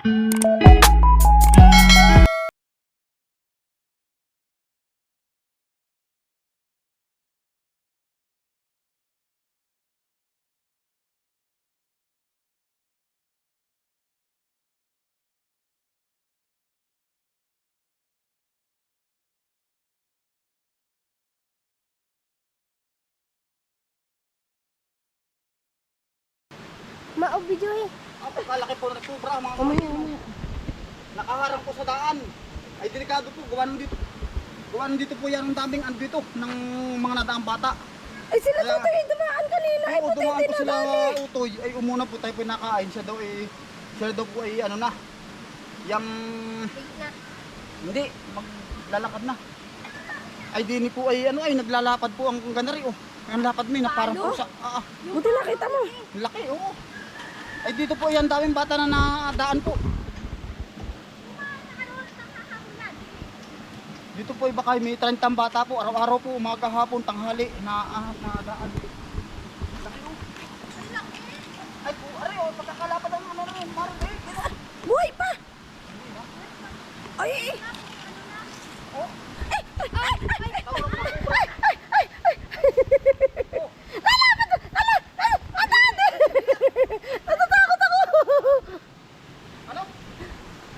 Mak Ubi Joy. Ang pagkalaki po ng kubra, mga Umaya, umaya. nakaharang po sa daan. Ay delikado po, gawan dito. Gawan dito po yan ang daming andito ng mga nadaang bata. Ay sila Kaya- tutoy dumaan kanina. Ay Oo, puti dumaan po sila tinadali. utoy. Ay umuna po tayo pinakain. Siya daw eh, siya daw po ay ano na. Yang, hindi, maglalakad na. Ay dini po ay ano ay naglalapad po ang ganari oh. Ang lapad mo na parang Paano? pusa. Ah, ah, Buti nakita mo. laki oh. Ay dito po yan daming bata na nadaan po. Dito po iba kayo may 30 bata po. Araw-araw po, umaga, hapon, tanghali na ah, nadaan. Ay po, ari oh, pagkakalapad ang ano eh, dito. Buhay pa. Ay, ay, Oh. Tawag mo na po. natatakot ako. Ano?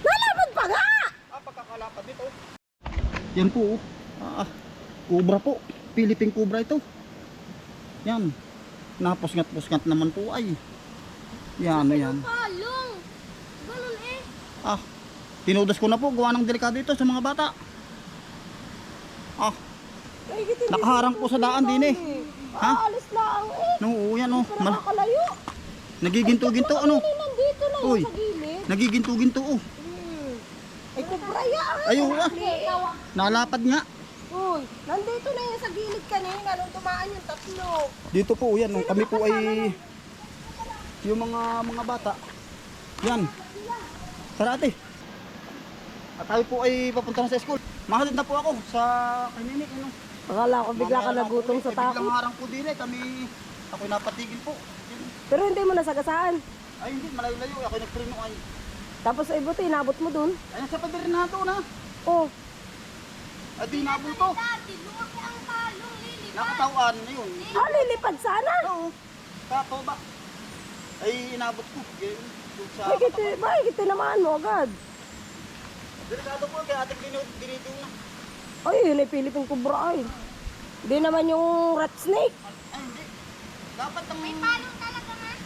Lalaban pa nga. Ah, pagkakalapad dito. Yan po, oh. ah, kubra po. Philippine kubra ito. Yan. Napusngat-pusngat naman po ay. Yan, yan. Palong. Ganun eh. Ah, tinudos ko na po. Gawa ng delikado ito sa mga bata. Ah, nakaharang po sa daan din eh. Ha? Aalis lang eh. No, yan oh. Mal- nagiginto-ginto ano. Nandito na Uy. Nagiginto-ginto oh. Ay, kubraya. Ayaw ah. Nalapad nga. Uy, nandito na yun sa gilid kanina nung tumaan yung tatlo. Dito po, yan. oh, Kami po ay yung mga mga bata. Yan. Tara ate. At tayo po ay papunta na sa school. Mahalid na po ako sa kanini. Ano? Akala ko bigla ka nagutong sa eh, Biglang takot. harang po din eh. Kami, ako'y napatigil po. Pero hindi mo nasagasaan. Ay hindi, malayo-layo. Ako'y nagprino ay. Tapos ay buti, inabot mo dun. Ayan sa pader na ito na. Oh, At di nabul to. Nakatawan na yun. ah, lilipad sana. Oo. Kapo ba? Ay inabot ko. May kiti, may kiti naman mo agad. Delikado po kaya ating dinidiw na. Ay, yun ay Philippine Cobra ay. Hindi naman yung rat snake. Ay hindi. Dapat ang... May palong talaga.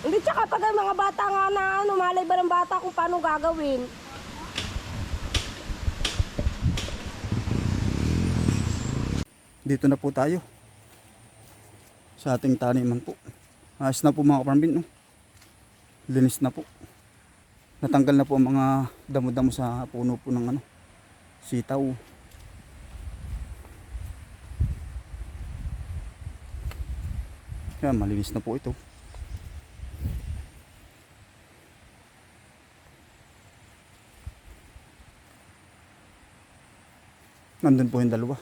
Hindi, tsaka pag mga bata nga na ano, malay ba ng bata kung paano gagawin. Dito na po tayo. Sa ating taniman po. Ayos na po mga kaparambin. No? Linis na po. Natanggal na po ang mga damo-damo sa puno po ng ano, sitaw. Kaya malinis na po ito. Nandun po yung dalawa.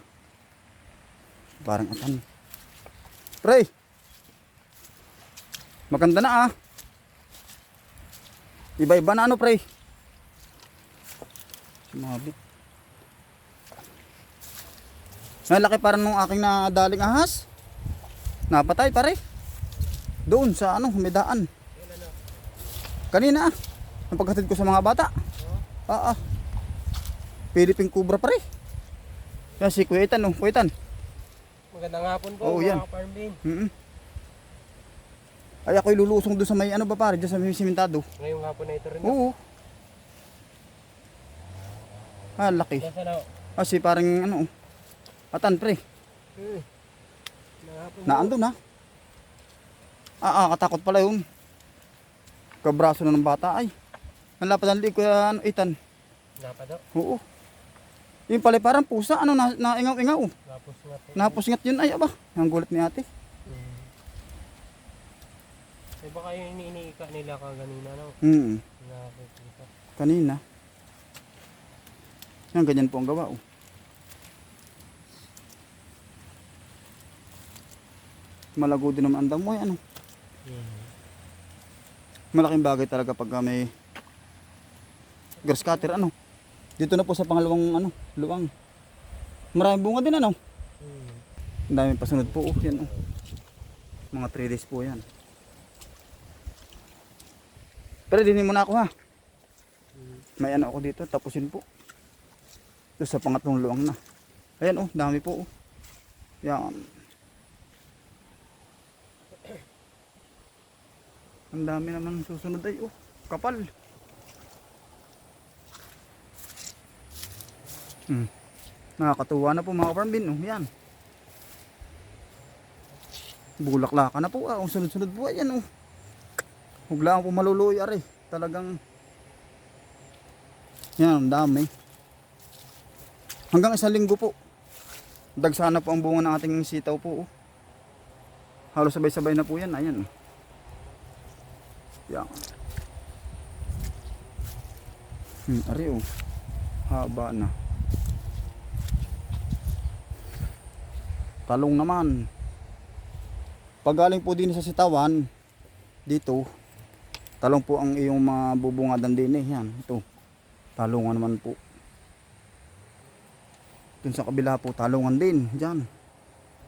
Parang atan. Pre! Maganda na ah. Iba-iba na ano pre. Sumabit. Nalaki parang nung aking nadaling ahas. Napatay pare. Doon sa ano, may. Kanina ah. Ang paghatid ko sa mga bata. Ah ah. Philippine Cobra pare. Yan si Kuya Itan, oh. Kuya Itan. Magandang hapon po Oo, mga yan. farm bin. Mm Ay ako'y lulusong doon sa may ano ba pare, dyan sa may simentado. Ngayong hapon na ito rin. Oo. Ah, laki. Nasa na? Kasi parang ano, oh. atan pre. Hmm. Magandang hapon. Naando na. Ah, ah, katakot pala yun. Kabraso na ng bata ay. Ang lapad ng liig ko ano, itan. Napa daw. Oo. Yung pala parang pusa, ano, na, naingaw-ingaw. Tapos nga po. Napusngat yun, ay aba. Ang gulat ni ate. Hmm. Eh baka yung iniinika nila kaganina no? Hmm, kanina. Yan, ganyan po ang gawa, oh. Malago din naman ang damo, ay, ano. Hmm. malaking bagay talaga pag may grass cutter ano. Dito na po sa pangalawang ano, luwang. Maraming bunga din ano. Hmm. Ang daming pasunod po. Oh, yan oh. Mga 3 days po yan. Pero dinin mo na ako ha. May ano ako dito, tapusin po. Ito sa pangatlong luwang na. Ayan oh, dami po oh. Yan. Ang dami naman susunod ay oh, kapal. Hmm. Nakakatuwa na po mga kaparambin oh, yan. Bulaklaka na po ah, oh, sunod-sunod po ayan oh. Huwag lang po maluluy ari. Talagang yan, ang dami. Hanggang isang linggo po. Dagsana po ang bunga ng ating sitaw po. Oh. Halos sabay-sabay na po yan. Ayan. oh. Yan. Hmm, ari oh. Haba na. Talong naman. Pag galing po din sa sitawan, dito, talong po ang iyong mga bubungadan din eh. Yan, ito. Talungan naman po. Dun sa kabila po, talungan din. Diyan.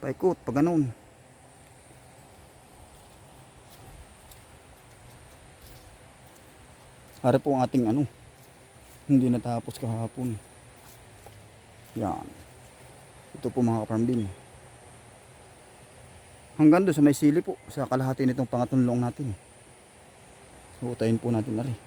Paikot, pag ganun. Para po ang ating ano, hindi natapos kahapon. Yan. Ito po mga kaparambin. Hanggang doon sa may sili po, sa kalahati nitong pangatong long natin. So, po natin na rin.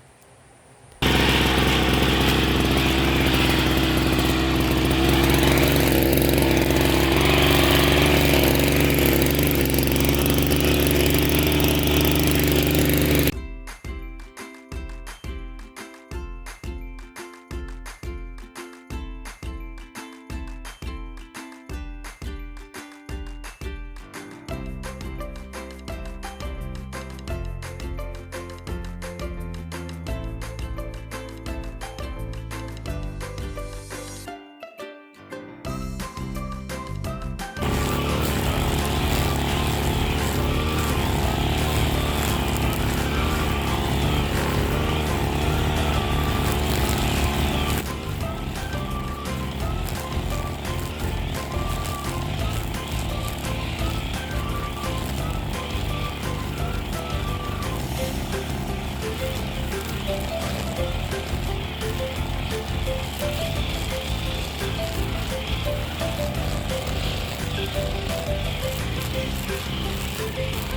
Pre,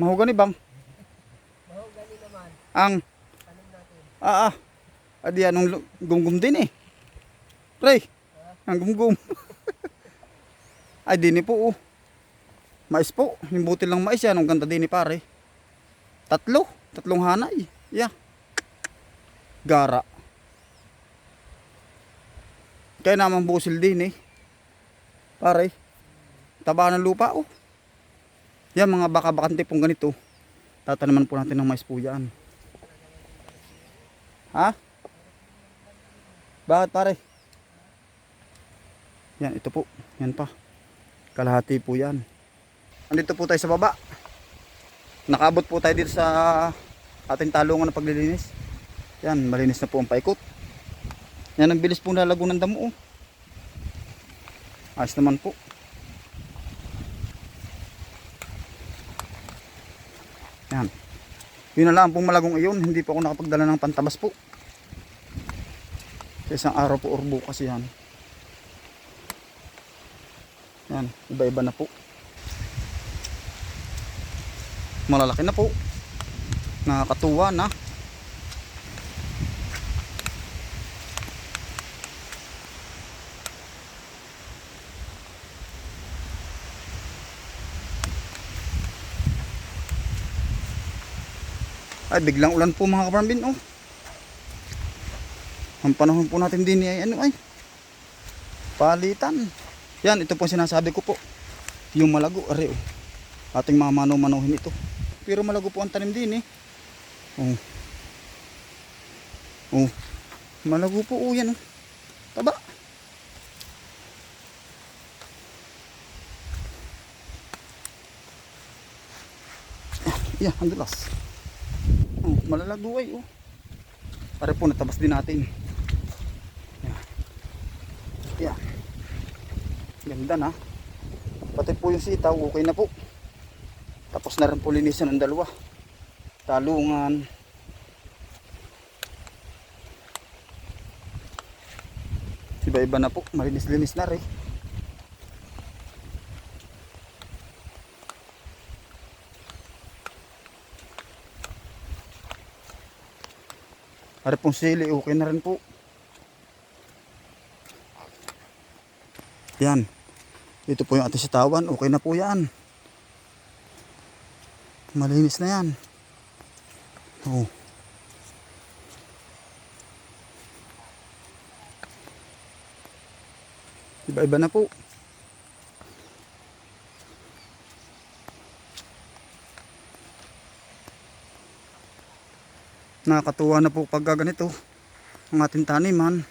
Mahugani bang? Mahogani naman. Ang Tanong natin. ah ah. Adi anong gumgum din eh. Pre, ang gumgum. Ay dini po oh. Mais po, yung butil ng mais yan, ang ganda din ni pare. Tatlo, tatlong hanay. Yeah. Gara. Kaya naman busil din eh. Pare. Taba ng lupa oh. Yan mga baka-bakante pong ganito. Tatanaman po natin ng mais po yan. Ha? Bakit pare? Yan, ito po. Yan pa. Kalahati po yan. Andito po tayo sa baba. Nakabot po tayo dito sa ating talungan ng paglilinis. Yan, malinis na po ang paikot. Yan, ang bilis po nalago ng damo. oh. Ayos naman po. Yan. Yun na lang pong malagong iyon. Hindi po ako nakapagdala ng pantabas po. Sa isang araw po or bukas yan. Yan, iba-iba na po. Malalaki na po. Nakakatuwa na. Ay, biglang ulan po mga kaparambin, oh. Ang panahon po natin din ay ano ay. Palitan. Yan, ito po sinasabi ko po. Yung malago, are oh. Ating mga mano-manuhin ito. Pero malago po ang tanim din eh. Oh. Oh. Malago po, oh yan oh. Taba. Yeah, ang dulas. Malalago ay oh. Pare po natabas din natin. Yeah. Yeah. Ganda na. Pati po yung sitaw, okay na po. Tapos na rin po linisan ng dalawa. Talungan. Iba-iba na po, malinis-linis na rin. Sili, okay na rin po. Yan. Ito po yung ating sitawan. Okay na po yan. Malinis na yan. Oh. Iba-iba na po. Nakakatuwa na po pag ganito ang ating taniman.